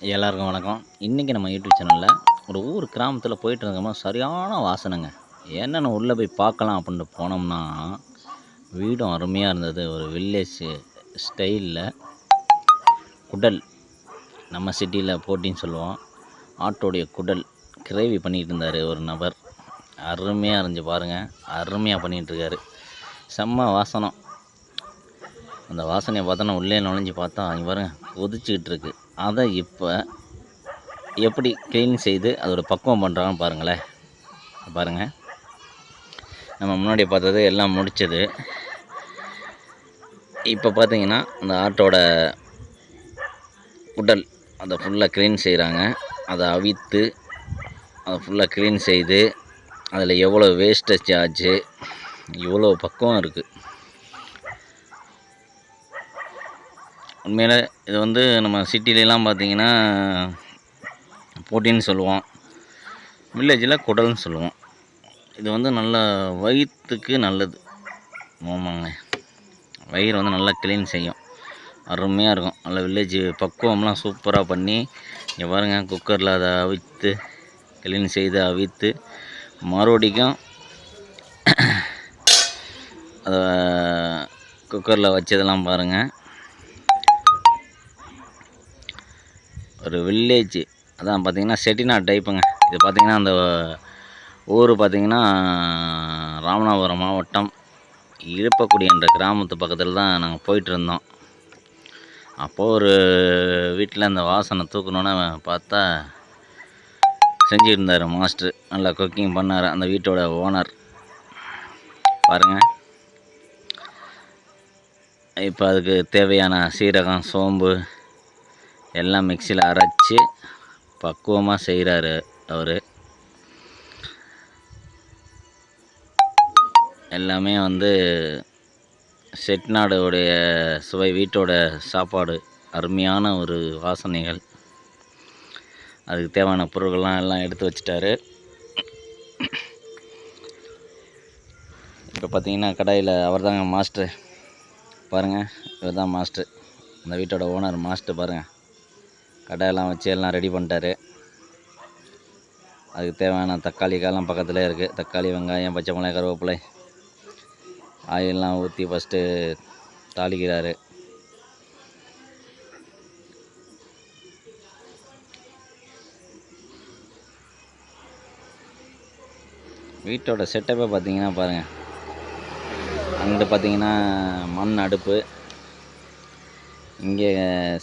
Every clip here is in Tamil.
எல்லாருக்கும் வணக்கம். இன்றைக்கி நம்ம யூடியூப் சேனலில் ஒரு ஊர் கிராமத்தில் போயிட்டு இருந்தோமா சரியான வாசனைங்க. என்னென்ன உள்ளே போய் பார்க்கலாம் அப்படின்ட்டு போனோம்னா வீடும் அருமையாக இருந்தது. ஒரு வில்லேஜ் ஸ்டைலில் குடல். நம்ம சிட்டியில் போட்டின்னு சொல்லுவோம். ஆட்டோடைய குடல் கிரேவி பண்ணிகிட்டு இருந்தார் ஒரு நபர். அருமையாக இருந்துச்சு பாருங்கள் அருமையாக பண்ணிகிட்ருக்காரு செம்ம வாசனம். அந்த வாசனையை பார்த்தோன்னா உள்ளே நுழைஞ்சு பார்த்தா இங்க பாருங்கள் கொதிச்சுக்கிட்டு இருக்கு. அதை இப்போ எப்படி க்ளீன் செய்து அதோட பக்குவம் பண்ணுறாங்கன்னு பாருங்களேன். பாருங்கள் நம்ம முன்னாடி பார்த்தது எல்லாம் முடிச்சது. இப்போ பார்த்தீங்கன்னா அந்த ஆட்டோட உடல் அதை ஃபுல்லாக க்ளீன் செய்கிறாங்க அதை அவித்து அதை ஃபுல்லாக க்ளீன் செய்து அதில் எவ்வளோ வேஸ்டேஜ் ஆச்சு இவ்வளோ பக்குவம் இருக்குது உண்மையில் இது வந்து நம்ம சிட்டிலலாம் பார்த்திங்கன்னா போட்டின்னு சொல்லுவோம். வில்லேஜில் குடல்னு சொல்லுவோம். இது வந்து நல்ல வயிற்றுக்கு நல்லது. ஆமாங்க. வயிறு வந்து நல்லா க்ளீன் செய்யும். அருமையாக இருக்கும். நல்ல வில்லேஜ் பக்குவம்லாம் சூப்பராக பண்ணி இங்கே பாருங்கள் குக்கரில் அதை அவித்து க்ளீன் செய்து அவித்து மறுபடிக்கும் அதை குக்கரில் வச்சதெல்லாம் பாருங்கள் ஒரு வில்லேஜ் அதான் பார்த்தீங்கன்னா செட்டிநாடு டைப்புங்க இது பார்த்தீங்கன்னா அந்த ஊர் பார்த்திங்கன்னா ராமநாதபுரம் மாவட்டம். இழுப்பக்குடி என்ற கிராமத்து பக்கத்தில் தான் நாங்கள் போயிட்டுருந்தோம் அப்போது ஒரு வீட்டில் அந்த வாசனை தூக்கணுன்னு பார்த்தா செஞ்சுருந்தார் மாஸ்டர் நல்லா குக்கிங் பண்ணார் அந்த வீட்டோட ஓனர் பாருங்கள் இப்போ அதுக்கு தேவையான சீரகம் சோம்பு எல்லாம் மிக்சியில் அரைச்சி பக்குவமாக செய்கிறாரு அவர். எல்லாமே வந்து செட்நாடுடைய சுவை வீட்டோட சாப்பாடு அருமையான ஒரு வாசனைகள். அதுக்கு தேவையான பொருட்கள்லாம் எல்லாம் எடுத்து வச்சிட்டாரு. இப்போ பார்த்தீங்கன்னா கடாயில் அவர் தாங்க மாஸ்டர். பாருங்கள் இவர் தான் மாஸ்டர். அந்த வீட்டோட ஓனர் மாஸ்டர் பாருங்கள் கடையெல்லாம் வச்சு எல்லாம் ரெடி பண்ணிட்டாரு. அதுக்கு தேவையான தக்காளி காலம் பக்கத்தில் இருக்குது தக்காளி வெங்காயம் பச்சை மிளகாய் கருவேப்பிலை ஆயிலெலாம் ஊற்றி ஃபஸ்ட்டு தாளிக்கிறாரு. வீட்டோட செட்டப்பை பார்த்தீங்கன்னா பாருங்கள் அங்கிட்டு பார்த்தீங்கன்னா மண் அடுப்பு. இங்கே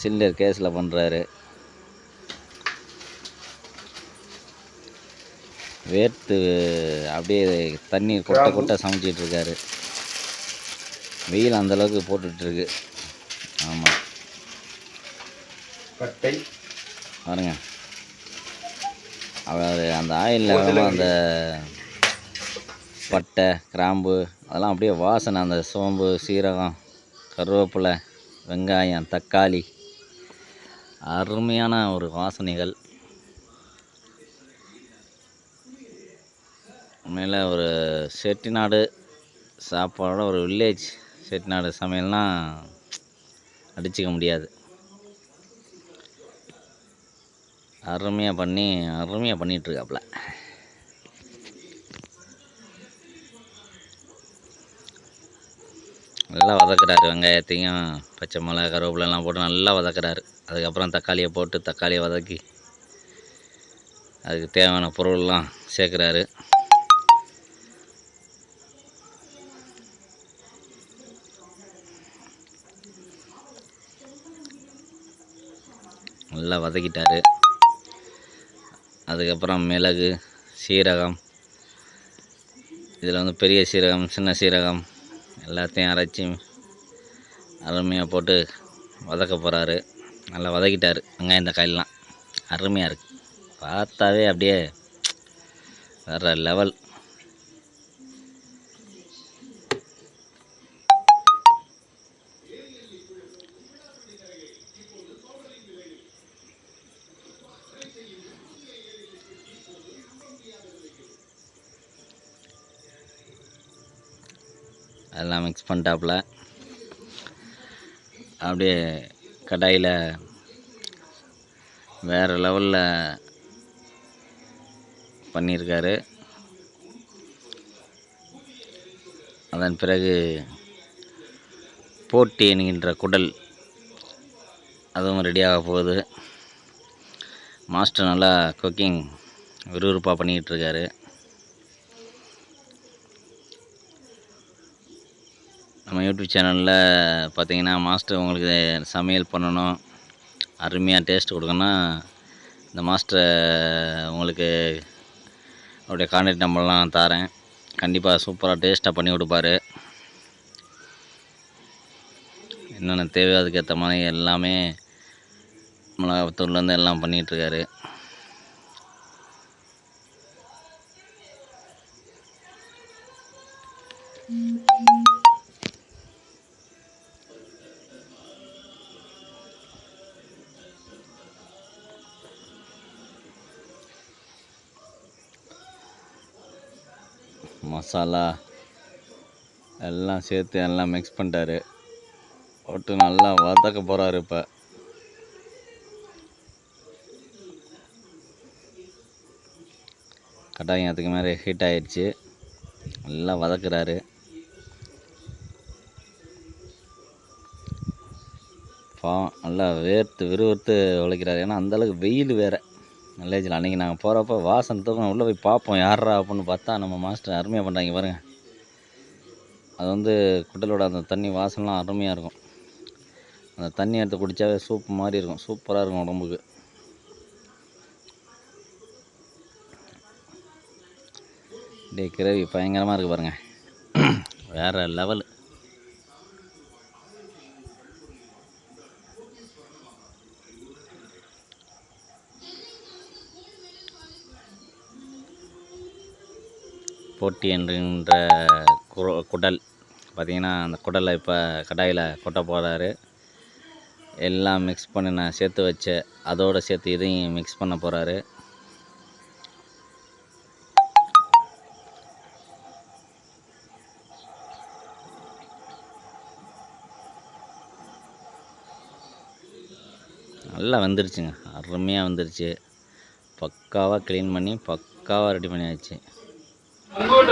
சிலிண்டர் கேஸில் பண்ணுறாரு வேர்த்து அப்படியே தண்ணீர் கொட்ட கொட்ட சமைச்சிட்டு இருக்காரு வெயில் அந்த அளவுக்கு போட்டுட்டு இருக்கு ஆமாம் கட்டை. பாருங்க. அவர் அந்த ஆயிலில் அந்த பட்டை கிராம்பு அதெல்லாம் அப்படியே வாசனை. அந்த சோம்பு சீரகம் கருவேப்பிலை வெங்காயம் தக்காளி. அருமையான ஒரு வாசனைகள். உண்மையில் ஒரு செட்டிநாடு சாப்பாடோட ஒரு வில்லேஜ் செட்டிநாடு சமையல்னால் அடிச்சுக்க முடியாது. அருமையாக பண்ணி அருமையாக பண்ணிகிட்ருக்காப்புல நல்லா வதக்குறாரு வெங்காயத்தையும் பச்சை மிளகா கருவேப்பிலெல்லாம் போட்டு நல்லா வதக்குறாரு. அதுக்கப்புறம் தக்காளியை போட்டு தக்காளியை வதக்கி அதுக்கு தேவையான பொருள்லாம் சேர்க்குறாரு. நல்லா வதக்கிட்டாரு. அதுக்கப்புறம் மிளகு சீரகம். இதில் வந்து பெரிய சீரகம் சின்ன சீரகம் எல்லாத்தையும் அரைச்சி அருமையாக போட்டு வதக்க போகிறாரு நல்லா வதக்கிட்டார். வெங்காயம் தக்காளிலாம். அருமையாக இருக்குது பார்த்தாவே அப்படியே வேறு லெவல் அதெல்லாம் மிக்ஸ் பண்ணிட்டாப்புல. அப்படியே கடாயில் வேறு லெவலில் பண்ணியிருக்காரு. அதன் பிறகு போட்டி என்கின்ற குடல் அதுவும் ரெடியாக போகுது. மாஸ்டர் நல்லா குக்கிங் விறுவிறுப்பாக பண்ணிக்கிட்டு இருக்காரு. நம்ம யூடியூப் சேனலில் பார்த்தீங்கன்னா மாஸ்டர் உங்களுக்கு சமையல் பண்ணணும் அருமையாக டேஸ்ட் கொடுக்கணும்னா இந்த மாஸ்டரை உங்களுக்கு அவருடைய கான்டாக்ட் நம்பர்லாம் தரேன். கண்டிப்பாக சூப்பராக டேஸ்ட்டாக பண்ணி கொடுப்பாரு. என்னென்ன தேவையோ அதுக்கேற்ற மாதிரி எல்லாமே மிளகாத்தூள்லேருந்து எல்லாம் பண்ணிகிட்ருக்காரு மசாலா எல்லாம் சேர்த்து எல்லாம் மிக்ஸ் பண்ணிட்டாரு. போட்டு நல்லா வதக்க போகிறாரு இப்போ. கட்டாயம் அதுக்கு மேலே ஹீட் ஆயிடுச்சு. நல்லா வதக்குறாரு. பாவம் நல்லா வேர்த்து விறுவிறுத்து உழைக்கிறாரு. ஏன்னா அந்தளவுக்கு வெயில் வேறு. வில்லேஜில் அன்றைக்கி நாங்கள் போகிறப்ப வாசனை தூக்கம் உள்ளே போய் பார்ப்போம். யாரா அப்படின்னு பார்த்தா நம்ம மாஸ்டர் அருமையாக பண்ணுறாங்க பாருங்கள் அது வந்து குட்டலோட அந்த தண்ணி வாசனைலாம் அருமையாக இருக்கும். அந்த தண்ணி எடுத்து குடித்தாவே சூப் மாதிரி இருக்கும். சூப்பராக இருக்கும் உடம்புக்கு. டே கிரவி பயங்கரமாக இருக்குது பாருங்கள் வேறு லெவல் போட்டி என்கின்ற குடல். பார்த்திங்கன்னா அந்த குடலை இப்போ கடாயில் கொட்ட போகிறாரு எல்லாம் மிக்ஸ் பண்ணி நான் சேர்த்து வச்ச அதோடு சேர்த்து இதையும் மிக்ஸ் பண்ண போகிறாரு நல்லா வந்துருச்சுங்க. அருமையாக வந்துருச்சு. பக்காவாக க்ளீன் பண்ணி பக்காவாக ரெடி பண்ணியாச்சு உங்கள்கிட்ட கூட எல்லாம் போட்டு எல்லாம் சூப்பரா இருக்குங்க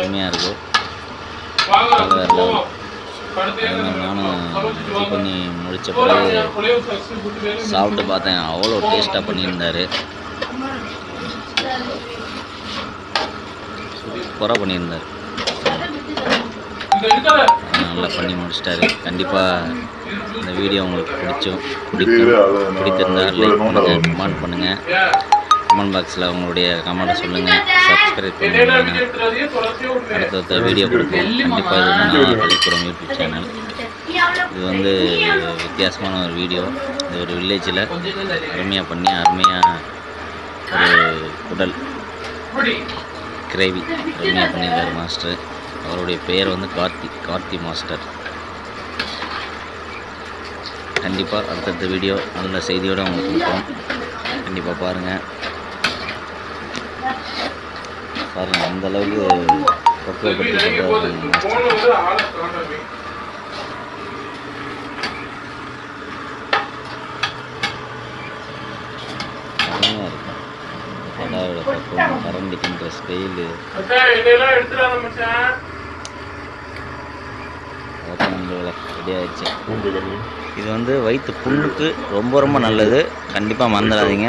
அருமையாக. படுத்தே நானும். பண்ணி போலாம், பிறகு சாப்பிட்டு பார்த்தேன். அவ்வளோ டேஸ்ட்டாக பண்ணியிருந்தாரு. சூப்பராக பண்ணியிருந்தார். நல்லா பண்ணி முடிச்சிட்டாரு. கண்டிப்பாக இந்த வீடியோ உங்களுக்கு பிடிச்சும் பிடிக்கும். பிடித்திருந்தால் லைக் பண்ணுங்கள் கமெண்ட் பண்ணுங்கள்? கமெண்ட் பாக்ஸில் உங்களுடைய கமெண்ட்டை சொல்லுங்கள் சப்ஸ்கிரைப் பண்ணுங்கள் வீடியோ அடுத்தடுத்த வீடியோ கொடுப்போம். கண்டிப்பாக இது வந்து நான் யூடியூப் சேனல் இது வந்து வித்தியாசமான ஒரு வீடியோ இது ஒரு வில்லேஜில் அருமையாக பண்ணி அருமையாக ஒரு குடல் கிரேவி அருமையாக பண்ணியிருக்காரு மாஸ்டர் அவருடைய பெயர் வந்து கார்த்தி கார்த்தி மாஸ்டர் கண்டிப்பாக அடுத்தடுத்த வீடியோ நல்ல செய்தியோடு உங்களுக்கு கொடுப்போம். கண்டிப்பாக பாருங்கள் பாருங்கள் அந்த அளவுக்கு இருக்கும் கடாயோட பக்குவம் கரண்டிக்கின்ற ஸ்டைலு மச்சான், என்னையெல்லாம் எடுத்துறாத மச்சான். ரெடி ஆயிடுச்சு. இது வந்து வயிற்று புண்ணுக்கு ரொம்ப ரொம்ப நல்லது. கண்டிப்பாக மறந்துடாதீங்க.